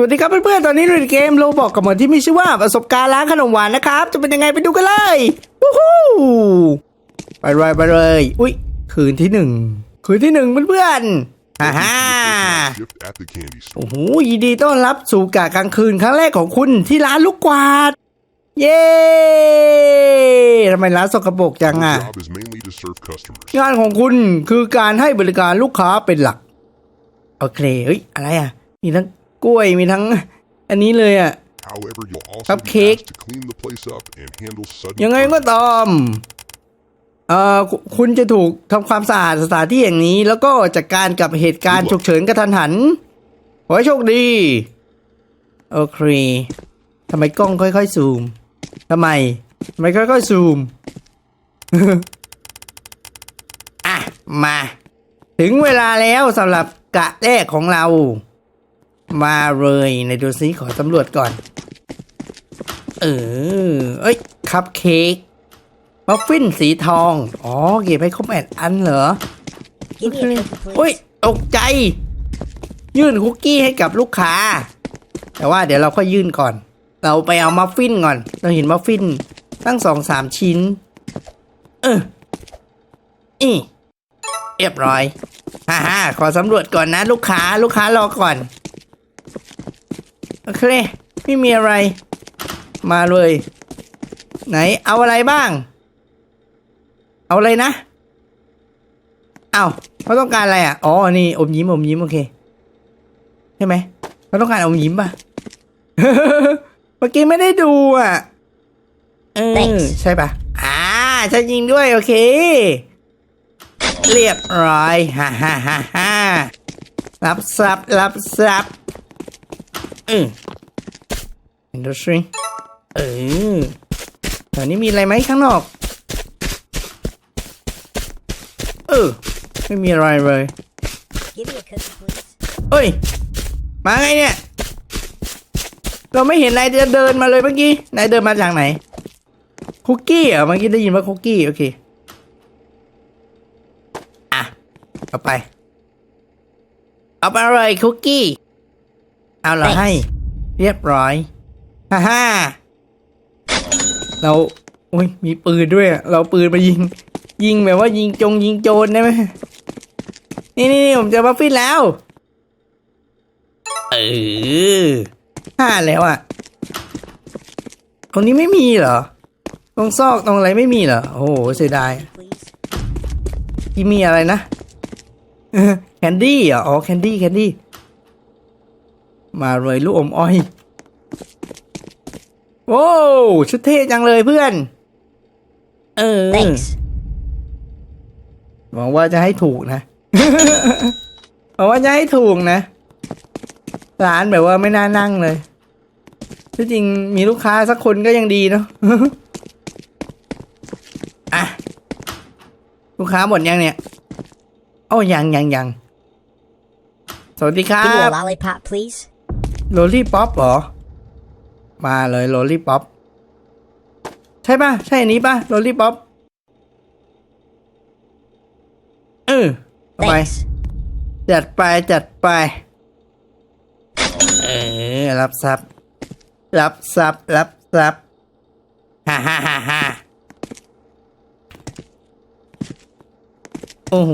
สวัสดีครับเพื่อนๆ ตอนนี้เราอยู่ในเกมโลบอกกับหมวดที่มีชื่อว่าประสบการณ์ร้านขนมหวานนะครับ จะเป็นยังไงไปดูกันเลยวู้ฮู้ไปเลยไปเลย อุ้ยคืนที่หนึ่งคืนที่หนึ่งเพื่อนๆฮ่าฮ่าโอ้โหยินดีต้อนรับสู่กะกลางคืนครั้งแรกของคุณที่ร้านลูกกวาด เย้ทำไมร้านสกปรกจังอะงานของคุณคือการให้บริการลูกค้าเป็นหลัก โอเคเฮ้ยอะไรอะมีทั้ง กล้วยมีทั้ง อันนี้เลยอะ However, you'll also be Cupcake. asked to clean the place up and handle sudden ยังไงก็ตามเอ่อคุคุณจะถูกทำความสะอาดสถานที่อย่างนี้ แล้วก็จัดการกับเหตุการณ์ฉุกเฉินกระทันหันขอให้โชคดี โอเคทำไมกล้องค่อย ๆ ซูมทำไมทำไมค่อยๆซูมอะมา ถึงเวลาแล้วสำหรับกะแรกของเรา มาเลยในดูซิขอสำรวจก่อน เออ เอ้ย คัพเค้กมัฟฟินสีทอง อ๋อ เก็บให้ครบแปดอันเหรอ Give me a cookie, อุ้ย please. ตกใจ ยื่นคุกกี้ให้กับลูกค้า แต่ว่าเดี๋ยวเราก็ยื่นก่อน เราไปเอามัฟฟินก่อน เราเห็นมัฟฟินตั้งสองสามชิ้น เอออีเรียบร้อยฮ่าฮ่าขอสำรวจก่อนนะ ลูกค้า ลูกค้ารอก่อน โอเค ไม่มีอะไร มาเลย ไหนเอาอะไรบ้าง เอาอะไรนะเอาเขาต้องการอะไรอะอ๋อนี่อมยิ้มอมยิ้มโอเคใช่ไหมเขาต้องการอมยิ้มป่ะเมื่อกี้ไม่ได้ดูอะเออ Thanks ใช่ป่ะอ่าใช่จริงด้วย โอเค เรียบร้อยฮ่าฮ่าฮ่าฮ่ารับทรัพย์รับทรัพย์ อืม industry เออแถวนี้มีอะไรไหมข้างนอก เออ ไม่มีอะไรเลย Give me a cookie, please. เอ้ย มาไงเนี่ย เราไม่เห็นนายจะเดินมาเลยเมื่อกี้ นายเดินมาจากไหน คุกกี้เหรอ เมื่อกี้ได้ยินว่าคุกกี้ โอเค อะ เอาไป เอาไปเลยคุกกี้ เอาเหรา Thanks ให้ เรียบร้อยฮ่าฮ่าเราโอ้ยมีปืนด้วยอะเราปืนมายิง ยิงแบบว่ายิงจงยิงโจรได้ไหมนี่นี่นี่ผมเจอบัฟฟินแล้ว เออห้าแล้วอะ ตรงนี้ไม่มีเหรอ ตรงซอกตรงอะไรไม่มีเหรอ โอ้โหเสียดาย Please. ที่มีอะไรนะแคนดี้เหรอ อ๋อแคนดี้แคนดี้ มาเลยลูกอมอ้อย โว้วชุดเท่จังเลยเพื่อน เออ Thanks. หวังว่าจะให้ถูกนะหวังว่าจะให้ถูกนะ ร้านแบบว่าไม่น่านั่งเลยที่จริงมีลูกค้าสักคนก็ยังดีเนาะอะ ลูกค้าหมดยังเนี่ยโอ้ยังยังยังสวัสดีครั Give me a บ lollipop, please. โรลลี่ป๊อปเหรอ มาเลยโรลลี่ป๊อป ใช่ป่ะ ใช่อันนี้ป่ะโรลลี่ป๊อป เออเอาไป Thanks. จัดไปจัดไป เออ รับทรัพย์ รับทรัพย์ รับทรัพย์ฮ่าฮ่าฮ่าฮ่าโอ้โห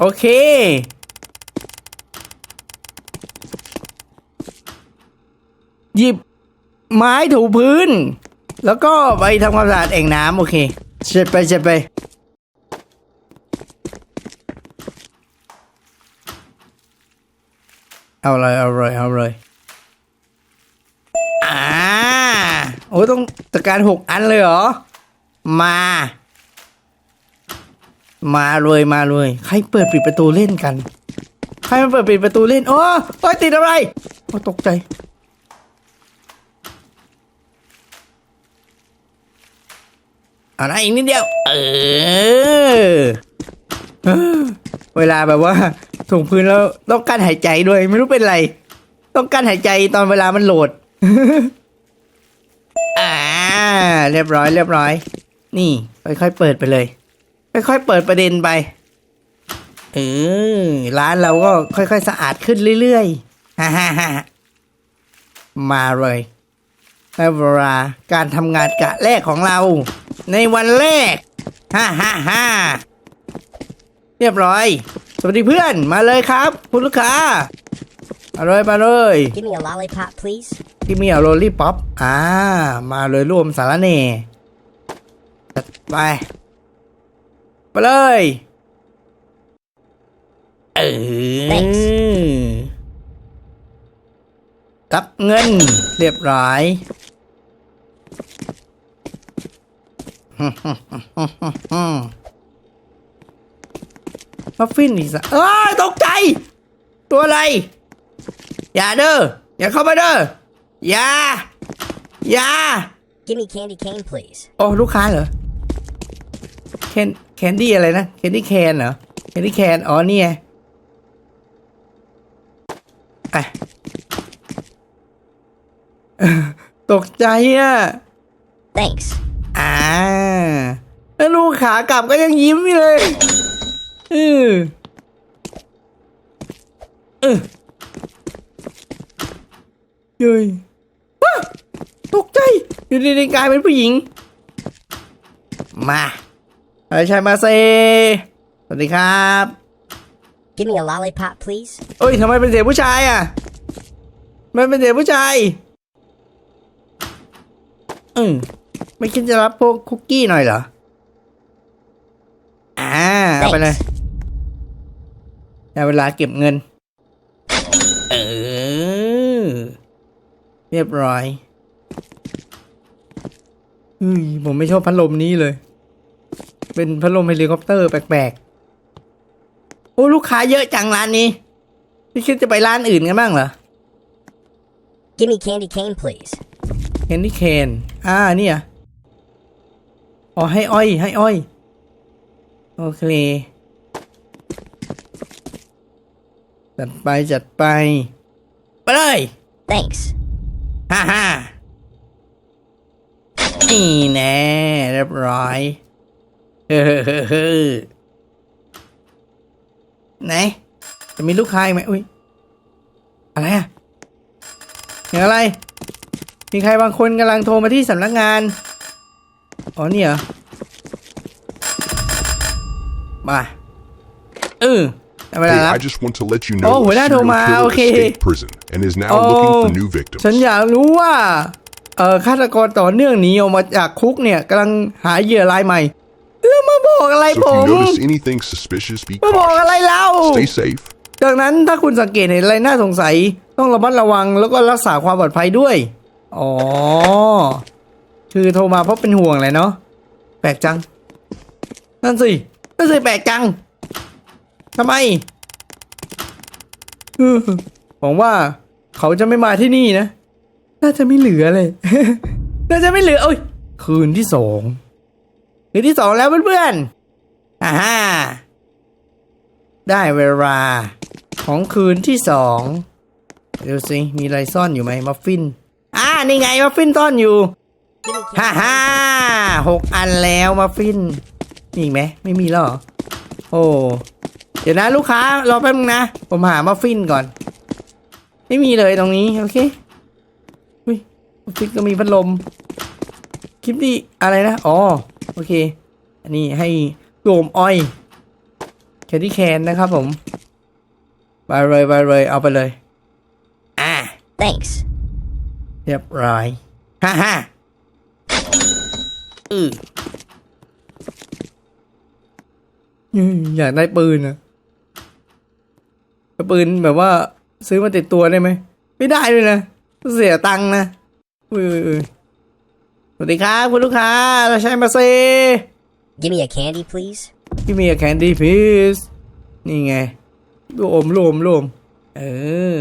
โอเค หยิบไม้ถูพื้น แล้วก็ไปทำความสะอาดแอ่งน้ำโอเคเช็ดไปเช็ดไป เอาเลยเอาเลยเอาเลยอ่าโอ้ยต้องจัดการหกอันเลยเหรอ มา มาเลยมาเลยใครเปิดปิดประตูเล่นกัน ใครมาเปิดปิดประตูเล่น โอ้ยติดอะไร โอ้ตกใจ อะไรอีกนิดเดียว เออเออเวลาแบบว่าถูกพื้นแล้วต้องกั้นหายใจด้วย ไม่รู้เป็นไร ต้องกั้นหายใจตอนเวลามันโหลด อ่า เรียบร้อย เรียบร้อย นี่ ค่อยๆเปิดไปเลย ค่อยๆเปิดประเด็นไปเออร้านเราก็ค่อยๆสะอาดขึ้นเรื่อยๆฮ่าฮ่าฮ่ามาเลยได้เวลาการทำงานกะแรกของเรา ในวันแรก ฮ่าฮ่าฮ่าเรียบร้อย สวัสดีเพื่อนมาเลยครับ คุณลูกค้ามาเลยมาเลย Give me a lollipop, please. ที่มีเอาโรลลี่ป๊อปอ่า มาเลยรวมสารเน่จัดไป ไปเลย เออ Thanks รับเงิน เรียบร้อย มัฟฟินอีกสักเอ้ยตกใจ ตัวอะไร อย่าเด้อ อย่าเข้ามาเด้อ อย่า อย่า Give me candy cane, please. โอ้ลูกค้าเหรอแคนแคนดี้อะไรนะแคนดี้แคนเหรอแคนดี้แคนอ๋อนี่ไงอะตกใจอะ Thanks. อ่า แล้วลูกขากลับก็ยังยิ้มอยู่เลยเออเออเย้ยว้าตกใจอยู่ดีๆกลายเป็นผู้หญิง มาเอ้ยชายมาเซสวัสดีครับ Give me a lollipop, please. เอ้ยทำไมเป็นเสียงผู้ชายอะทำไมันเป็นเสียงผู้ชาย อืม ไม่คิดจะรับพวกคุกกี้หน่อยเหรอ อ่าเอาไปเลยได้เวลาเก็บเงิน เออ เรียบร้อยเฮ้ยผมไม่ชอบพัดลมนี้เลย เป็นพัดลมเฮลิคอปเตอร์แปลกๆ โอ้ ลูกค้าเยอะจังร้านนี้ไม่คิดจะไปร้านอื่นกันบ้างเหรอ Give me candy cane, please. เคนนี่เคนอ่าเนี่ย อ๋อให้อ้อยให้อ้อย โอเค จัดไปจัดไป ไปเลย Thanks. ฮ่าฮ่านี่แน่เรียบร้อย เฮ้อเฮ้อเฮ้อเฮ้อไหน จะมีลูกค้าอีกไหมอุ้ย อะไรอะเสียงอะไร มีใครบางคนกำลังโทรมาที่สำนักงาน อ๋อนี่เหรอ มาเออได้เวลา Hey, รับ I just want to let you Oh, know a wala serial tuma, killer okay. escaped prison and is now Oh, looking for new victims. ฉันอยากรู้ว่า เอ่อฆาตกรต่อเนื่องหนีออกมาจากคุกเนี่ยกำลังหาเหยื่อรายใหม่ แล้วมาบอกอะไร So ผ if ม you notice anything suspicious, be มาบอกอะไร cautious. เรา Stay safe. ดังนั้นถ้าคุณสังเกตเห็นอะไรน่าสงสัย ต้องระมัดระวังแล้วก็รักษาความปลอดภัยด้วย อ๋อ คือโทรมาเพราะเป็นห่วงแหละเนาะแปลกจัง นั่นสิ นั่นสิแปลกจังทำไมเออผมว่าเขาจะไม่มาที่นี่นะ น่าจะไม่เหลือเลย น่าจะไม่เหลือเอ้ย คืนที่สอง คืนที่สองแล้วเพื่อนๆอ่าฮ่าได้เวลา ของคืนที่สองดูสิ มีอะไรซ่อนอยู่ไหมมัฟฟิน อ่า นี่ไงมัฟฟินซ่อนอยู่ ฮ่า candy ฮ่าหกอันแล้วมัฟฟินมีอีกไหมไม่มีแล้วเหรอโอ้เดี๋ยวนะลูกค้ารอแป๊บนึงนะ ผมหามัฟฟินก่อน ไม่มีเลยตรงนี้โอเคอุ้ยมัฟฟินก็มีพัดลมคลิปนี้อะไรนะ อ๋อ โอเค อันนี้ให้รวมอ้อยแคนดี้แคนนะครับผมไปเลยไปเลยเอาไปเลย อ่า Thanks. เรียบร้อยฮ่าฮ่า อืออืมอยากได้ปืนอะปืนแบบว่า ซื้อมาติดตัวได้ไหม ไม่ได้เลยนะ เสียตังค์นะอุ้ยอุ้ยอุ้ยสวัสดีครับคุณลูกค้าเราใช้มาเซ Give me a candy, please. พี่มีแคนดี้พีสนี่ไงรวมรวมรวมเออ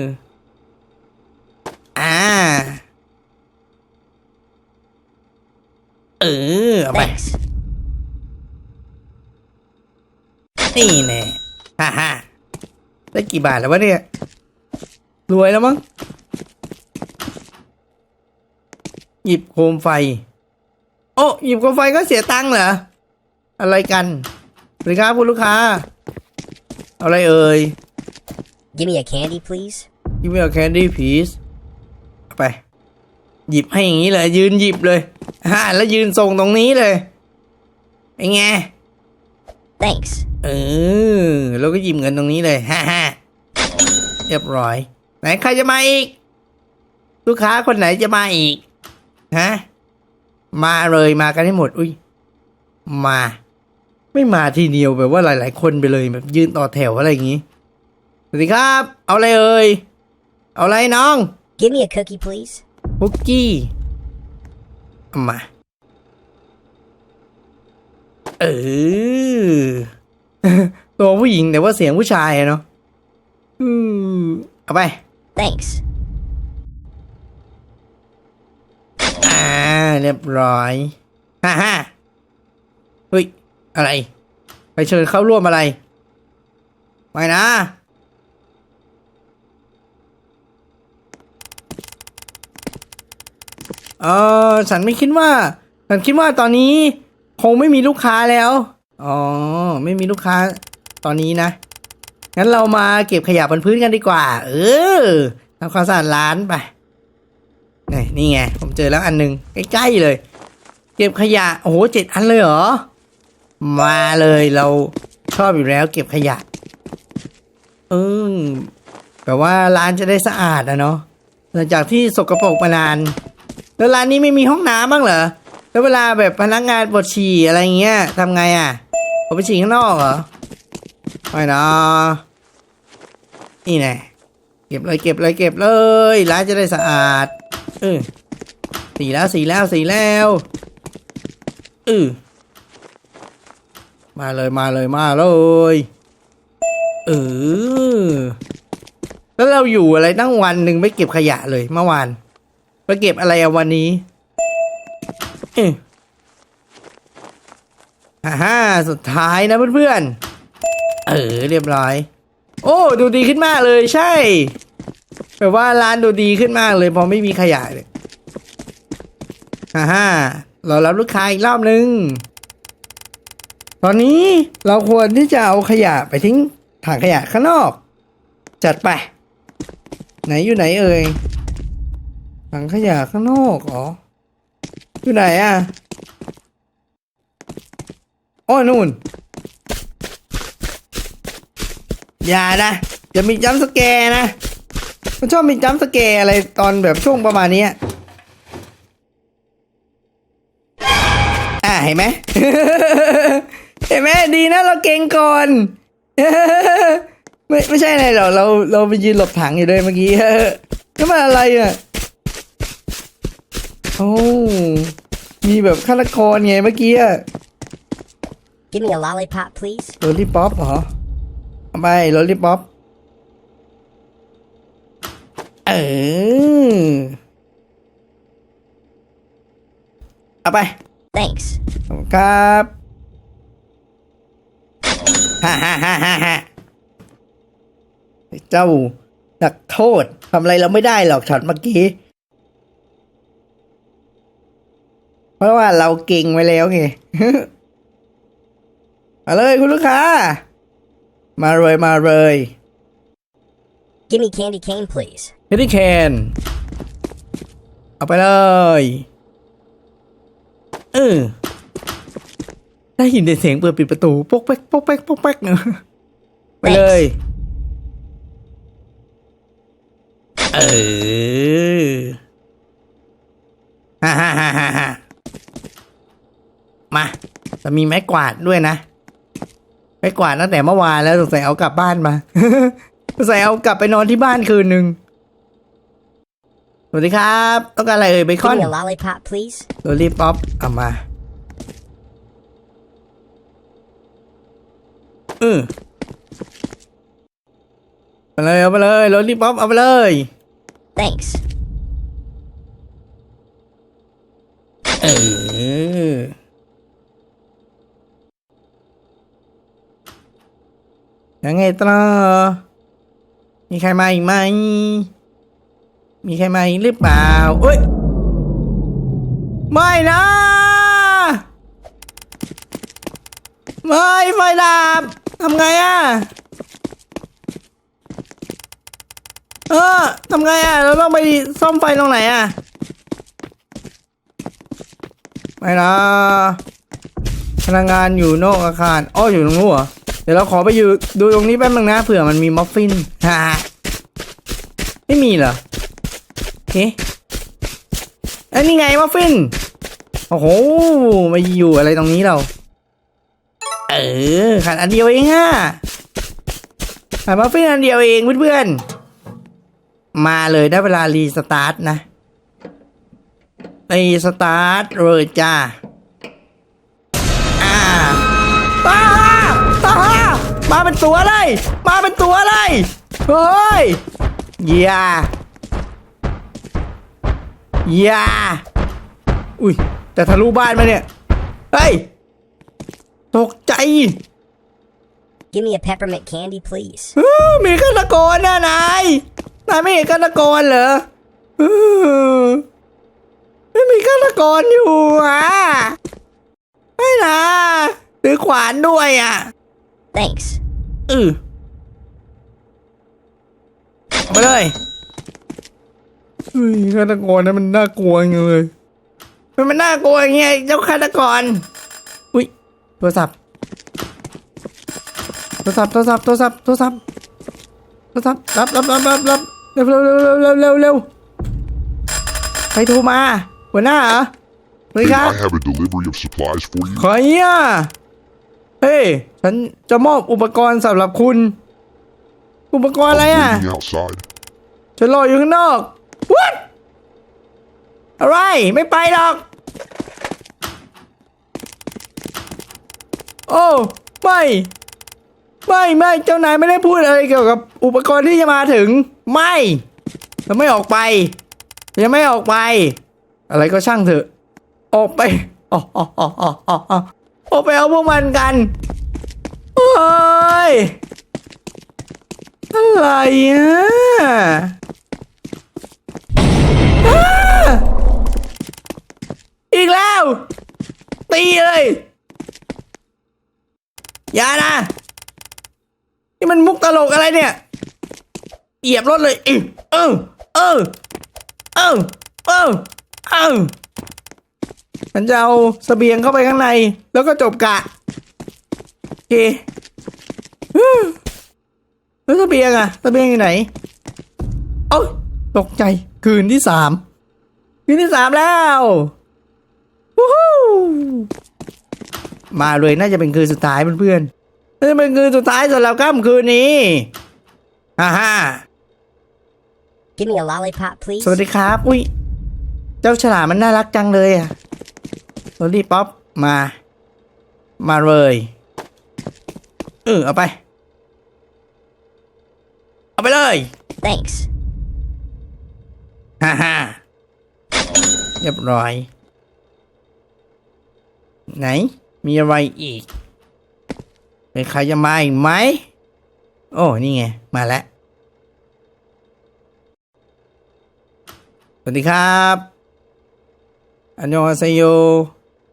อ่า เออ เอาไป Thanks. นี่แน่ฮ่าฮ่าได้กี่บาทแล้ววะเนี่ย รวยแล้วมั้ง หยิบโคมไฟ โอ้หยิบโคมไฟก็เสียตังค์เหรอ อะไรกันสวัสดีครับคุณลูกค้าเอเอาอะไรเอ่ย Give me a candy, please. Give me a candy please เอาไป หยิบให้อย่างนี้เลยยืนหยิบเลย ฮ่าแล้วยืนส่งตรงนี้เลยเป็นไง Thanks. เออแล้วก็หยิบเงินตรงนี้เลยฮ่าฮ่าเรียบร้อย ไหนใครจะมาอีก ลูกค้าคนไหนจะมาอีกฮะมาเลยมากันให้หมด อุ้ยมา ไม่มาทีเดียวแบบว่าหลาย ๆ คนไปเลยแบบยืนต่อแถวอะไรอย่างงี้สวัสดีครับ เอาอะไรเอ่ยเอาอะไรน้อง Give me a cookie, please. คุกกี้เอา มา เออ ตัวผู้หญิงแต่ว่าเสียงผู้ชายอะเนาะอืมเอาไป Thanks. อ่า เรียบร้อยฮ่าฮ่าเฮ้ย อะไร ไปเชิญเข้าร่วมอะไรไม่นะ เออฉันไม่คิดว่า ฉันคิดว่าตอนนี้ คงไม่มีลูกค้าแล้ว อ๋อ ไม่มีลูกค้า ตอนนี้นะ งั้นเรามาเก็บขยะบนพื้นกันดีกว่า เออทำความสะอาดร้านไป นี่นี่ไง ผมเจอแล้วอันหนึ่งใกล้ๆเลย เก็บขยะ โอ้โหเจ็ดอันเลยเหรอ มาเลยเราชอบอยู่แล้ว เก็บขยะ เออแบบว่าร้านจะได้สะอาดอะเนาะหลังจากที่สกปรกมานาน แล้วร้านนี้ไม่มีห้องน้ำบ้างเหรอ แล้วเวลาแบบพนักงานปวดฉี่อะไรเงี้ยทำไงอะออกไปฉี่ข้างนอกเหรอไม่นะนี่แน่เก็บเลยเก็บเลยเก็บเลย ร้านจะได้สะอาดเออสีแล้วสีแล้วสีแล้วเออมาเลยมาเลยมาเลยเออแล้วเราอยู่อะไรตั้งวันหนึ่งไม่เก็บขยะเลยเมื่อวาน ไปเก็บอะไรอะวันนี้เออฮ่าฮ่าสุดท้ายนะเพื่อนๆ เออเรียบร้อย โอ้ดูดีขึ้นมากเลยใช่แบบว่าร้านดูดีขึ้นมากเลยพอไม่มีขยะเลยฮ่าฮ่าเรารับลูกค้าอีกรอบนึง ตอนนี้เราควรที่จะเอาขยะไปทิ้งถังขยะข้างนอก จัดไป ไหนอยู่ไหนเอ่ย ถังขยะข้างนอกเหรออยู่ไหนอะโอ้นู่น อย่านะ อย่ามีจัมสแกนะ มันชอบมีจัมสแกอะไรตอนแบบช่วงประมาณนี้อ่าเห็นไหมเห็นไหมดีนะเราเก่งก่อนไม่ไม่ใช่อะไรหรอกเราเราไปยืนหลบถังอยู่ด้วยเมื่อกี้นี่มันอะไรอะ โอ้มีแบบฆาตกรไงเมื่อกี้อะ Give me a lollipop, please. โรลลี่ป๊อปเหรอเอาไปโรลลี่ป๊อป เออ เอาไป Thanks. ขอบคุณครับฮ่าฮ่าฮ่าฮ่าฮ่าเจ้านักโทษทำอะไรเราไม่ได้หรอกช็อตเมื่อกี้ เพราะว่าเราเก่งไว้แล้วไงมาเลยคุณลูกค้า มาเลยมาเลย Give me candy cane, please. เฮดดี้แคนเอาไปเลยเออได้ยินแต่เสียงเปิดปิดประตูปกแป๊กปกแป๊กปกแป๊กเนอะไปเลย เออฮ่าฮ่าฮ่าฮ่าฮ่า มา จะมีไม้กวาดด้วยนะ ไม้กวาดตั้งแต่เมื่อวานแล้วสงสัยเอากลับบ้านมาสงสัยเอากลับไปนอนที่บ้านคืนหนึ่งสวัสดีครับ ต้องการอะไรเอ่ยเบคอ Give น me a lollipop, please. โรลลี่ป๊อปเอามาเออเอาไปเลยเอาไปเลยโรลลี่ป๊อปเอาไปเลย Thanks. เออ ยังไงต่อมีใครมาอีกไหม มีใครมาอีกหรือเปล่าเอ้ย ไม่นะ ไม่ไฟดับทำไงอะเออทำไงอะเราต้องไปซ่อมไฟตรงไหนอะไม่นะพนักงานอยู่นอกอาคาร อ้อ อยู่ตรงนู้นเหรอ เดี๋ยวเราขอไปอยู่ดูตรงนี้แป๊บนึงนะเผื่อมันมีมัฟฟินฮ่าไม่มีเหรอโอเคอันนี้ไงมัฟฟิน โอ้โหมาอยู่อะไรตรงนี้เรา เออขาดอันเดียวเองฮะขาดมัฟฟินอันเดียวเองเพื่อนๆ มาเลยได้เวลารีสตาร์ทนะรีสตาร์ทเลยจ้า มาเป็นตัวเลย มาเป็นตัวเลยเฮ้ยอย่าอย่าอุ้ย แต่ทะลุบ้านมาเนี่ย เฮ้ย ตกใจ Give me a peppermint candy, please. เออมีฆาตกรนะนาย นายไม่เห็นฆาตกรเหรอเออไม่มีฆาตกรอยู่อะไม่นะถือขวานด้วยอะ Thanks. เออเอาไปเลยเฮ้ยฆาตกรนั้นมันน่ากลัวจังเลยมันมันน่ากลัวอย่างเงี้ยเจ้าฆาตกร อุ้ยโทรศัพท์โทรศัพท์โทรศัพท์โทรศัพท์โทรศัพท์โทรศัพท์รับรับรับรับรับเร็วเร็วเร็วเร็วเร็วเร็วเร็วใครโทรมาหัวหน้าเหรอสวัสดี Hey, ครับ I have a delivery of supplies for you. ใครอะเฮ้ย ฉันจะมอบอุปกรณ์สำหรับคุณ อุปกรณ์อะไรอะ Waiting outside. ฉันรออยู่ข้างนอก What อะไร ไม่ไปหรอก โอ้ไม่ ไม่ไม่เจ้านายไม่ได้พูดอะไรเกี่ยวกับอุปกรณ์ที่จะมาถึง ไม่เราไม่ออกไป ยังไม่ออกไป อะไรก็ช่างเถอะ ออกไปอ๋ออ๋ออ๋ออ๋อ ออกไปเอาพวกมันกันเฮ้ยอะไรอะอีกแล้ว ตีเลย อย่านะ นี่มันมุกตลกอะไรเนี่ย เหยียบรถเลยเออเออเออเออเออ ฉันจะเอาเสบียงเข้าไปข้างใน แล้วก็จบกะโอเคฮึ่มแล้วเสบียงอะเสบียงอยู่ไหน เอ้ยตกใจคืนที่สามคืนที่สามแล้ววู้ฮู้มาเลยน่าจะเป็นคืนสุดท้ายเพื่อนๆน่าจะเป็นคืนสุดท้ายสำหรับค่ำคืนนี้ฮ่าฮ่า Give me a lollipop, please. สวัสดีครับ อุ้ย เจ้าฉลามมันน่ารักจังเลยอะ โรลลี่ป๊อปมา มาเลยเออเอาไป เอาไปเลย Thanks. ฮ่าฮ่าเรียบร้อย ไหน มีอะไรอีกเป็นใครจะมาอีกไหม โอ้ นี่ไง มาแล้ว สวัสดีครับ อันยองอาเซโย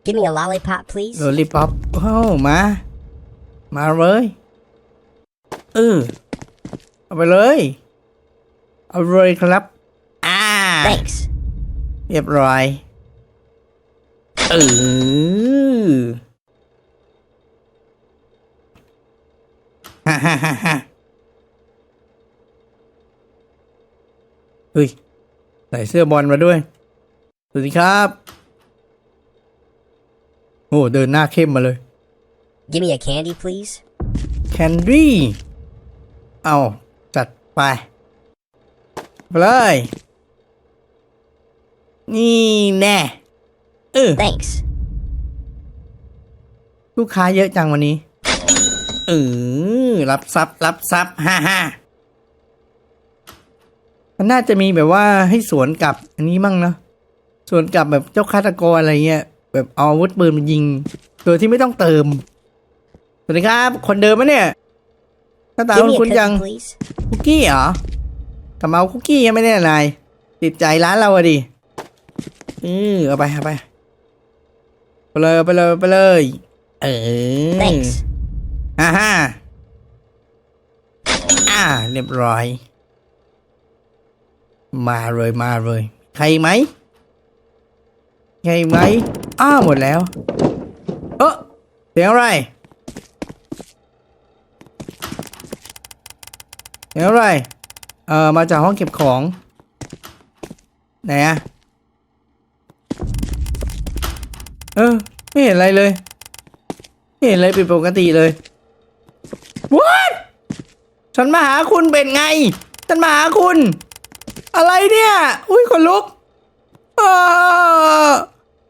Give me a lollipop, please. โรลลี่ป๊อปโอ้มา มาเลยเออเอาไปเลย เอาเลยครับ อ่า Thanks. เรียบร้อยเออฮ่าฮ่าฮ่าฮ่าเฮ้ย ใส่เสื้อบอลมาด้วย สวัสดีครับ โอ้เดินหน้าเข้มมาเลย Give me a candy, please. แคนดี้เอาจัดไปไปเลยนี่แน่เออ Thanks. ลูกค้าเยอะจังวันนี้ เออ รับซับรับซับฮ่าฮ่ามันน่าจะมีแบบว่าให้สวนกลับ อันนี้มั่งเนาะสวนกลับแบบเจ้าฆาตกรอะไรเงี้ย แบบเอาอาวุธปืนมายิง โดยที่ไม่ต้องเติม สวัสดีครับ คนเดิมไหมเนี่ยหน้าตา Give คุณ me a คุณ cookie, ยัง please. คุกกี้เหรอกลับมาเอาคุกกี้ยังไม่ได้นายติดใจร้านเราอะดิเออเอาไปเอาไปไปเลยไปเลยไปเลย เออ Thanks. อ่าฮะอ่า เรียบร้อย มาเลยมาเลย ใครไหม ใครไหม อ้าวหมดแล้ว เออเสียงอะไรเสียงอะไร เออมาจากห้องเก็บของ ไหนอะเออ ไม่เห็นอะไรเลย ไม่เห็นอะไรผิดปกติเลย What ฉันมาหาคุณเป็นไง ฉันมาหาคุณ อะไรเนี่ย อุ้ยขนลุก เออ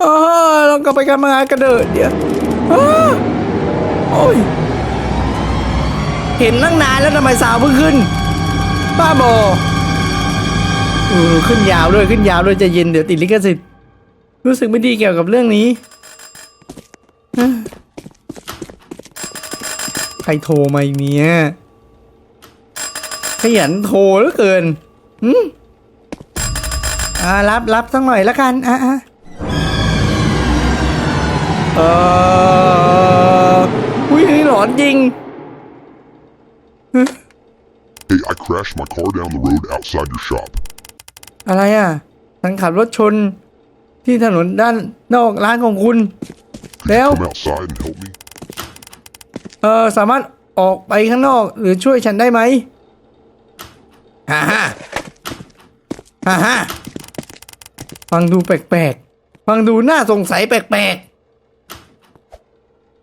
เออเรากลับไปกันมางานกันเดินเดี๋ยวเออโอ้ย เห็นตั้งนานแล้วทำไมสาวเพิ่งขึ้น บ้าบอือขึ้นยาวด้วยขึ้นยาวด้วยจะเย็นเดี๋ยวติดลิขสิทธิ์รู้สึกไม่ดีเกี่ยวกับเรื่องนี้ ใครโทรมาอีกเนี่ยขยันโทรเหลือเกินอืมอ่ารับรับสักหน่อยละกันอะอะ เอออุ้ยหลอนจริง Hey, I crashed my car down the road outside your shop. อะไรอะฉันขับรถชนที่ถนนด้านนอกร้านของคุณแล้ว Come outside and help me. เออสามารถออกไปข้างนอกหรือช่วยฉันได้ไหมฮ่าฮ่าฮ่าฮ่าฟังดูแปลกๆ ฟังดูน่าสงสัยแปลกๆ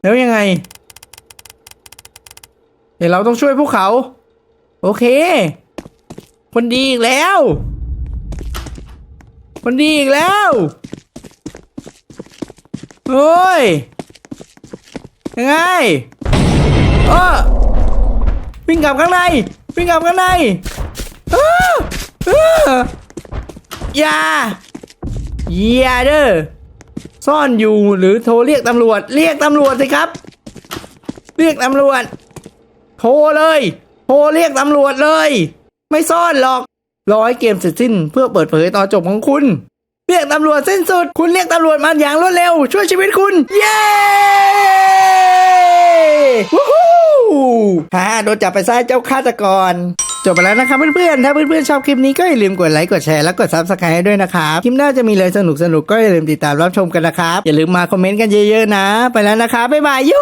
แล้วยังไง เดี๋ยวเราต้องช่วยพวกเขา โอเค คนดีอีกแล้ว คนดีอีกแล้วโอ้ยยังไงเออวิ่งกลับข้างในวิ่งกลับข้างในเออเอออย่าอย่าเด้อ ซ่อนอยู่หรือโทรเรียกตำรวจ เรียกตำรวจสิครับ เรียกตำรวจ โทรเลย โทรเรียกตำรวจเลย ไม่ซ่อนหรอกรอให้เกมเสร็จสิ้นเพื่อเปิดเผยตอนจบของคุณ เรียกตำรวจสิ้นสุด คุณเรียกตำรวจมาอย่างรวดเร็ว ช่วยชีวิตคุณ เย้วู้ฮู้ฮ่าโดนจับไปซะเจ้าฆาตกร บไปแล้วนะครับเพื่อนๆ ถ้าเพื่อนๆ ชอบคลิปนี้ก็อย่าลืมกดไลค์ กดแชร์ แล้วกดซับสไครต์ให้ด้วยนะครับ คลิปหน้าจะมีอะไรสนุกๆก็อย่าลืมติดตามรับชมกันนะครับ อย่าลืมมาคอมเมนต์กันเยอะๆ นะ ไปแล้วนะครับ บ๊ายบายยู